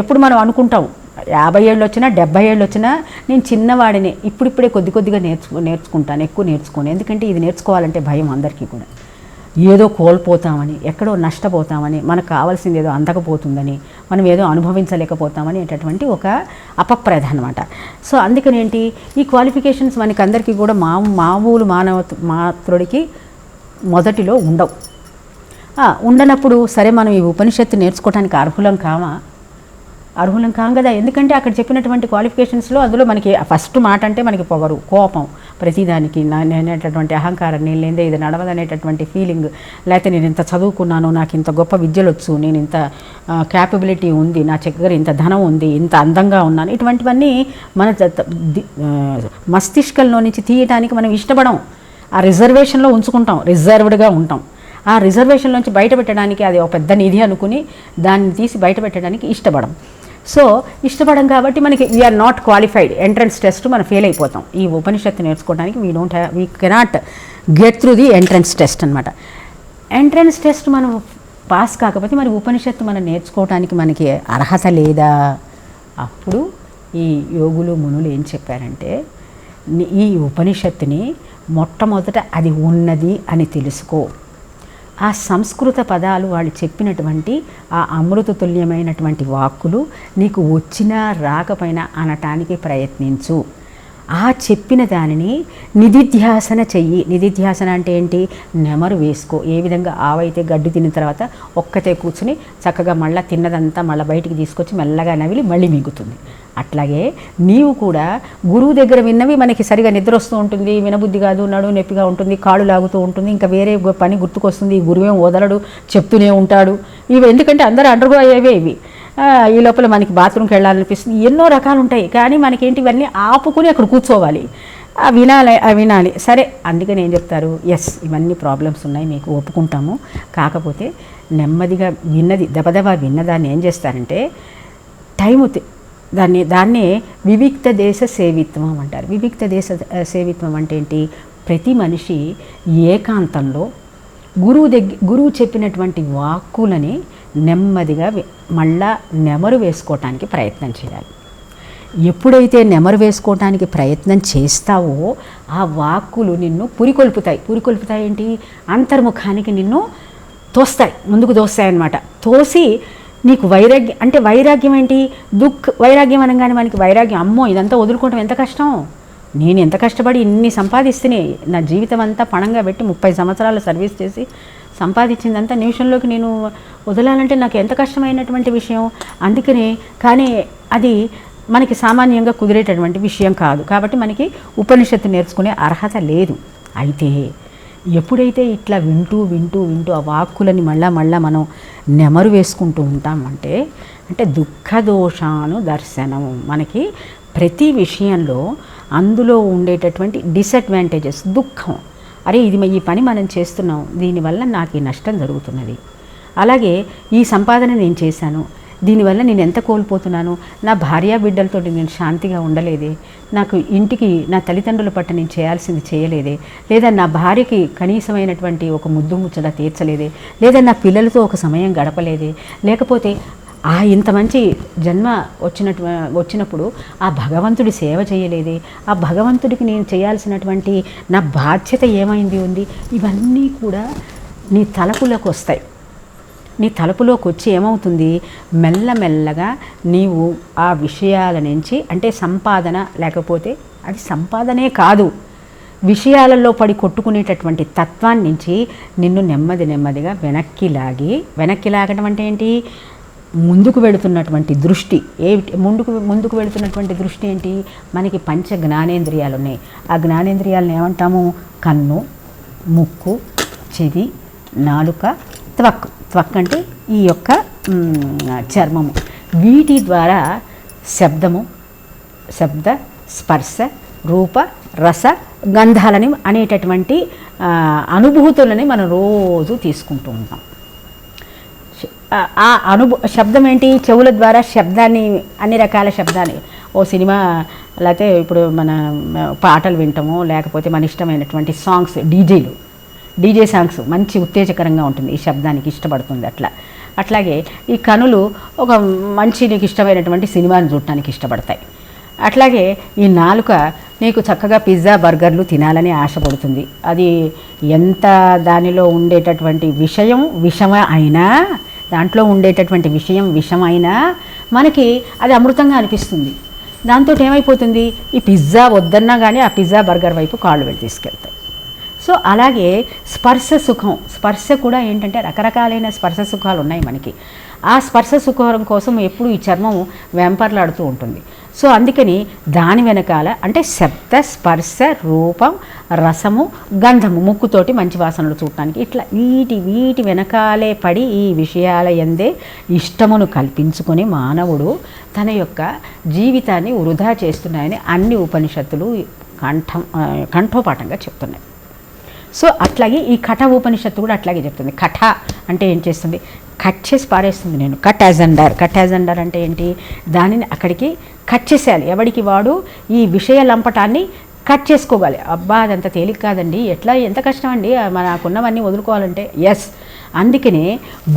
ఎప్పుడు మనం అనుకుంటాం యాభై ఏళ్ళు వచ్చినా డెబ్బై ఏళ్ళు వచ్చినా నేను చిన్నవాడిని. ఇప్పుడిప్పుడే కొద్ది కొద్దిగా నేర్చుకు నేర్చుకుంటాను. ఎక్కువ నేర్చుకోను. ఎందుకంటే ఇది నేర్చుకోవాలంటే భయం అందరికీ కూడా. ఏదో కోల్పోతామని ఎక్కడో నష్టపోతామని మనకు కావాల్సింది ఏదో అందకపోతుందని మనం ఏదో అనుభవించలేకపోతామని అనేటటువంటి ఒక అపప్రధ అనమాట సో అందుకనేంటి? ఈ క్వాలిఫికేషన్స్ మనకి అందరికీ కూడా మా మామూలు మానవ మాత్రుడికి మొదటిలో ఉండవు. ఉండనప్పుడు సరే మనం ఈ ఉపనిషత్తు నేర్చుకోవడానికి అర్హులం కామా? అర్హులం కాం కదా ఎందుకంటే అక్కడ చెప్పినటువంటి క్వాలిఫికేషన్స్లో అందులో మనకి ఫస్ట్ మాట అంటే మనకి పొగరు కోపం ప్రతిదానికి నా నేనేటటువంటి అహంకారం నేను లేదా ఇది నడవదనేటటువంటి ఫీలింగ్ లేకపోతే నేను ఇంత చదువుకున్నాను నాకు ఇంత గొప్ప విద్యలు వచ్చు నేను ఇంత క్యాపబిలిటీ ఉంది నా దగ్గర ఇంత ధనం ఉంది ఇంత అందంగా ఉన్నాను. ఇటువంటివన్నీ మన మస్తిష్కంలో నుంచి తీయటానికి మనం ఇష్టపడం. ఆ రిజర్వేషన్లో ఉంచుకుంటాం రిజర్వ్డ్గా ఉంటాం. ఆ రిజర్వేషన్ నుంచి బయట పెట్టడానికి అది ఒక పెద్ద నిధి అనుకుని దాన్ని తీసి బయట పెట్టడానికి ఇష్టపడం. సో ఇష్టపడం కాబట్టి మనకి we are not qualified entrance test మనం ఫెయిల్ అయిపోతాం. ఈ ఉపనిషత్తు నేర్చుకోవడానికి we don't have we cannot get through the entrance test అనమాట ఎంట్రన్స్ టెస్ట్ మనం పాస్ కాకపోతే మరి ఉపనిషత్తు మనం నేర్చుకోవడానికి మనకి అర్హత లేదా? అప్పుడు ఈ యోగులు మునులు ఏం చెప్పారంటే ఈ ఉపనిషత్తుని మొట్టమొదట అది ఉన్నది అని తెలుసుకో. ఆ సంస్కృత పదాలు వాళ్ళు చెప్పినటువంటి ఆ అమృతతుల్యమైనటువంటి వాక్కులు నీకు వచ్చినా రాకపోయినా అనటానికి ప్రయత్నించు. ఆ చెప్పిన దానిని నిధిధ్యాసన చెయ్యి. నిధిధ్యాసన అంటే ఏంటి? నెమరు వేసుకో. ఏ విధంగా ఆవైతే గడ్డి తిన్న తర్వాత ఒక్కతే కూర్చుని చక్కగా మళ్ళీ తిన్నదంతా మళ్ళీ బయటికి తీసుకొచ్చి మెల్లగా నవిలి మళ్ళీ మిగుతుంది. అట్లాగే నీవు కూడా గురువు దగ్గర విన్నవి మనకి సరిగా నిద్ర వస్తూ ఉంటుంది వినబుద్ధి కాదు నడు నొప్పిగా ఉంటుంది కాళ్ళు లాగుతూ ఉంటుంది ఇంకా వేరే పని గుర్తుకొస్తుంది ఈ గురువేం వదలడు చెప్తూనే ఉంటాడు. ఇవి ఎందుకంటే అందరూ అండర్గో అయ్యేవే ఇవి. ఈ లోపల మనకి బాత్రూమ్కి వెళ్ళాలనిపిస్తుంది ఎన్నో రకాలు ఉంటాయి కానీ మనకేంటి ఇవన్నీ ఆపుకుని అక్కడ కూర్చోవాలి. వినాలి ఆ వినాలి. సరే అందుకని ఏం చెప్తారు? ఎస్ ఇవన్నీ ప్రాబ్లమ్స్ ఉన్నాయి మీకు ఒప్పుకుంటాము. కాకపోతే నెమ్మదిగా విన్నది దబదబా విన్నదాన్ని ఏం చేస్తారంటే టైం దాన్ని దాన్నే వివిక్త దేశ సేవిత్వం అంటారు. వివిక్త దేశ సేవిత్వం అంటే ఏంటి? ప్రతి మనిషి ఏకాంతంలో గురువు దగ్గర గురువు చెప్పినటువంటి వాక్కులని నెమ్మదిగా మళ్ళా నెమరు వేసుకోవటానికి ప్రయత్నం చేయాలి. ఎప్పుడైతే నెమరు వేసుకోవటానికి ప్రయత్నం చేస్తావో ఆ వాక్కులు నిన్ను పురికొల్పుతాయి. పురికొల్పుతాయి ఏంటి? అంతర్ముఖానికి నిన్ను తోస్తాయి. ముందుకు తోస్తాయి అన్నమాట తోసి నీకు వైరాగ్యం అంటే వైరాగ్యం ఏంటి? దుఃఖ వైరాగ్యం అనగానే మనకి వైరాగ్యం. అమ్మో ఇదంతా వదులుకోవటం ఎంత కష్టం? నేను ఎంత కష్టపడి ఇన్ని సంపాదిస్తేనే నా జీవితం అంతా పణంగా పెట్టి ముప్పై సంవత్సరాలు సర్వీస్ చేసి సంపాదించిందంతా నిమిషంలోకి నేను వదలాలంటే నాకు ఎంత కష్టమైనటువంటి విషయం? అందుకనే కానీ అది మనకి సామాన్యంగా కుదిరేటటువంటి విషయం కాదు. కాబట్టి మనకి ఉపనిషత్తు నేర్చుకునే అర్హత లేదు. అయితే ఎప్పుడైతే ఇట్లా వింటూ వింటూ వింటూ ఆ వాక్కులని మళ్ళా మళ్ళా మనం నెమరు వేసుకుంటూ ఉంటామంటే అంటే దుఃఖ దోషాను దర్శనం మనకి ప్రతి విషయంలో అందులో ఉండేటటువంటి డిసడ్వాంటేజెస్ దుఃఖం. అరే ఇది ఈ పని మనం చేస్తున్నాం దీనివల్ల నాకు ఈ నష్టం జరుగుతున్నది. అలాగే ఈ సంపాదన నేను చేశాను దీనివల్ల నేను ఎంత కోల్పోతున్నాను? నా భార్యా బిడ్డలతో నేను శాంతిగా ఉండలేదే. నాకు ఇంటికి నా తల్లిదండ్రుల పట్ల నేను చేయాల్సింది చేయలేదే. లేదా నా భార్యకి కనీసమైనటువంటి ఒక ముద్దు ముచ్చట తీర్చలేదే. లేదా నా పిల్లలతో ఒక సమయం గడపలేదే. లేకపోతే ఆ ఇంత మంచి జన్మ వచ్చినట్టు వచ్చినప్పుడు ఆ భగవంతుడి సేవ చేయలేదే. ఆ భగవంతుడికి నేను చేయాల్సినటువంటి నా బాధ్యత ఏమైంది ఉంది? ఇవన్నీ కూడా నీ తలపులోకి వస్తాయి నీ తలుపులోకి వచ్చి ఏమవుతుంది? మెల్లమెల్లగా నీవు ఆ విషయాల నుంచి అంటే సంపాదన లేకపోతే అది సంపాదనే కాదు. విషయాలలో పడి కొట్టుకునేటటువంటి తత్వాన్ని నుంచి నిన్ను నెమ్మది నెమ్మదిగా వెనక్కి లాగి వెనక్కి లాగడం అంటే ఏంటి? ముందుకు వెళుతున్నటువంటి దృష్టి. ఏ ముందుకు ముందుకు వెళుతున్నటువంటి దృష్టి ఏంటి? మనకి పంచ జ్ఞానేంద్రియాలు ఉన్నాయి ఆ జ్ఞానేంద్రియాలను ఏమంటాము? కన్ను ముక్కు చెవి నాలుక త్వక్ త్వక్ అంటే ఈ యొక్క చర్మము. వీటి ద్వారా శబ్దము శబ్ద స్పర్శ రూప రస గంధాలని అనేటటువంటి అనుభూతులని మనం రోజు తీసుకుంటూ ఉంటాం. ఆ- ఆ శబ్దం ఏంటి? చెవుల ద్వారా శబ్దాన్ని అన్ని రకాల శబ్దాన్ని. ఓ సినిమా లేకపోతే ఇప్పుడు మన పాటలు వింటాము లేకపోతే మన ఇష్టమైనటువంటి సాంగ్స్ డీజేలు. డీజే సాంగ్స్ మంచి ఉత్తేజకరంగా ఉంటుంది. ఈ శబ్దానికి ఇష్టపడుతుంది అట్లా. అట్లాగే ఈ కనులు ఒక మంచి నీకు ఇష్టమైనటువంటి సినిమాను చూడటానికి ఇష్టపడతాయి. అట్లాగే ఈ నాలుక నీకు చక్కగా పిజ్జా బర్గర్లు తినాలని ఆశపడుతుంది. అది ఎంత దానిలో ఉండేటటువంటి విషయం విషమ అయినా దాంట్లో ఉండేటటువంటి విషయం విషమైనా మనకి అది అమృతంగా అనిపిస్తుంది. దాంతో ఏమైపోతుంది? ఈ పిజ్జా వద్దన్నా కానీ ఆ పిజ్జా బర్గర్ వైపు కాళ్ళు వెళ్ళి తీసుకెళ్తాయి. సో అలాగే స్పర్శ సుఖం. స్పర్శ కూడా ఏంటంటే రకరకాలైన స్పర్శ సుఖాలు ఉన్నాయి మనకి. ఆ స్పర్శ సుఖం కోసం ఎప్పుడు ఈ చర్మం వెంపర్లాడుతూ ఉంటుంది. సో అందుకని దాని వెనకాల అంటే శబ్ద స్పర్శ రూపం రసము గంధము ముక్కుతోటి మంచి వాసనలు చూడటానికి ఇట్లా వీటి వీటి వెనకాలే పడి ఈ విషయాల ఎందే ఇష్టమును కల్పించుకొని మానవుడు తన యొక్క జీవితాన్ని వృధా చేస్తున్నాయని అన్ని ఉపనిషత్తులు కంఠం కంఠోపాఠంగా చెప్తున్నాయి. సో అట్లాగే ఈ కఠ ఉపనిషత్తు కూడా అట్లాగే చెప్తుంది. కఠ అంటే ఏం చేస్తుంది? కట్ చేసి పారేస్తుంది నేను. కట్ యాజెండర్ కట్ యాజెండర్ అంటే ఏంటి? దానిని అక్కడికి కట్ చేసేయాలి. ఎవడికి వాడు ఈ విషయ లంపటాన్ని కట్ చేసుకోవాలి. అబ్బా అదంత తేలిక కాదండి. ఎట్లా? ఎంత కష్టం అండి? మనకున్నవన్నీ వదులుకోవాలంటే. ఎస్ అందుకనే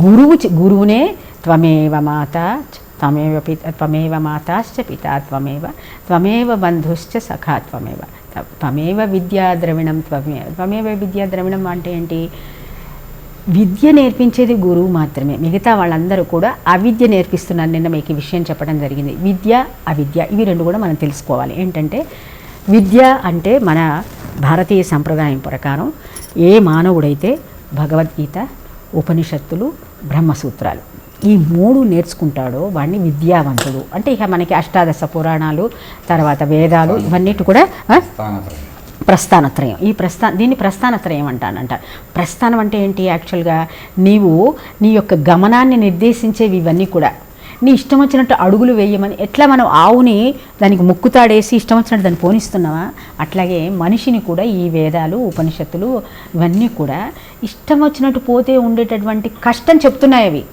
గురువు గురువునే త్వమేవ మాత త్వమేవ పిత త్వమేవ మాతాశ్చ పిత త్వమేవ త్వమేవ బంధుశ్చ సఖా త్వమేవ. త్వమేవ విద్యా ద్రవిణం త్వమే త్వమేవ విద్యా ద్రవిణం అంటే ఏంటి? విద్య నేర్పించేది గురువు మాత్రమే. మిగతా వాళ్ళందరూ కూడా అవిద్య నేర్పిస్తున్నారు. నిన్న మీకు ఈ విషయం చెప్పడం జరిగింది. విద్య అవిద్య ఇవి రెండు కూడా మనం తెలుసుకోవాలి. ఏంటంటే విద్య అంటే మన భారతీయ సంప్రదాయం ప్రకారం ఏ మానవుడైతే భగవద్గీత ఉపనిషత్తులు బ్రహ్మసూత్రాలు ఈ మూడు నేర్చుకుంటాడో వాడిని విద్యావంతుడు. అంటే ఇక మనకి అష్టాదశ పురాణాలు తర్వాత వేదాలు ఇవన్నిటి కూడా ప్రస్థానత్రయం ఈ ప్రస్థాన దీన్ని ప్రస్థానత్రయం అంటానంట. ప్రస్థానం అంటే ఏంటి యాక్చువల్గా? నీవు నీ యొక్క గమనాన్ని నిర్దేశించేవి ఇవన్నీ కూడా. నీ ఇష్టం వచ్చినట్టు అడుగులు వేయమని ఎట్లా మనం ఆవుని దానికి ముక్కుతాడేసి ఇష్టం వచ్చినట్టు దాన్ని పోనిస్తున్నావా? అట్లాగే మనిషిని కూడా ఈ వేదాలు ఉపనిషత్తులు ఇవన్నీ కూడా ఇష్టం వచ్చినట్టు పోతే ఉండేటటువంటి కష్టం చెప్తున్నాయి అవి.